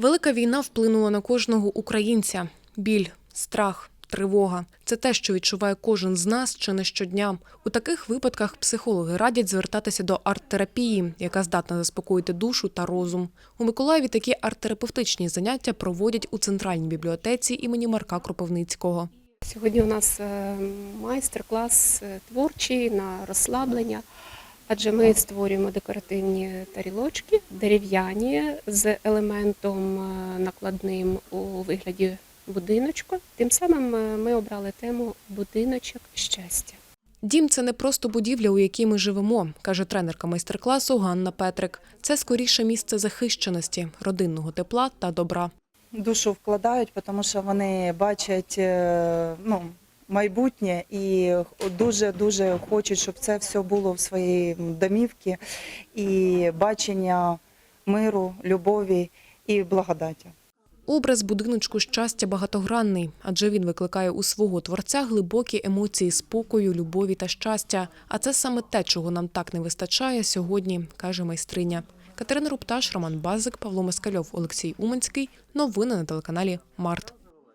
Велика війна вплинула на кожного українця. Біль, страх, тривога це те, що відчуває кожен з нас чи не щодня. У таких випадках психологи радять звертатися до арт-терапії, яка здатна заспокоїти душу та розум. У Миколаєві такі арт-терапевтичні заняття проводять у центральній бібліотеці імені Марка Кропивницького. Сьогодні у нас е, майстер-клас е, творчий на розслаблення, адже ми створюємо декоративні тарілочки, дерев'яні з елементом е, накладним у вигляді будиночку. Тим самим е, ми обрали тему будиночок щастя. Дім це не просто будівля, у якій ми живемо, каже тренерка майстер-класу Ганна Петрик. Це скоріше місце захищеності, родинного тепла та добра. душу вкладають, тому що вони бачать е, ну, майбутнє і дуже дуже хочуть, щоб це все було в своїй домівці і бачення миру, любові і благодаті. Образ будиночку щастя багатогранний, адже він викликає у свого творця глибокі емоції спокою, любові та щастя. А це саме те, чого нам так не вистачає сьогодні, каже майстриня. Катерина Рупташ, Роман Базик, Павло Москальов, Олексій Уманський. Новини на телеканалі Март.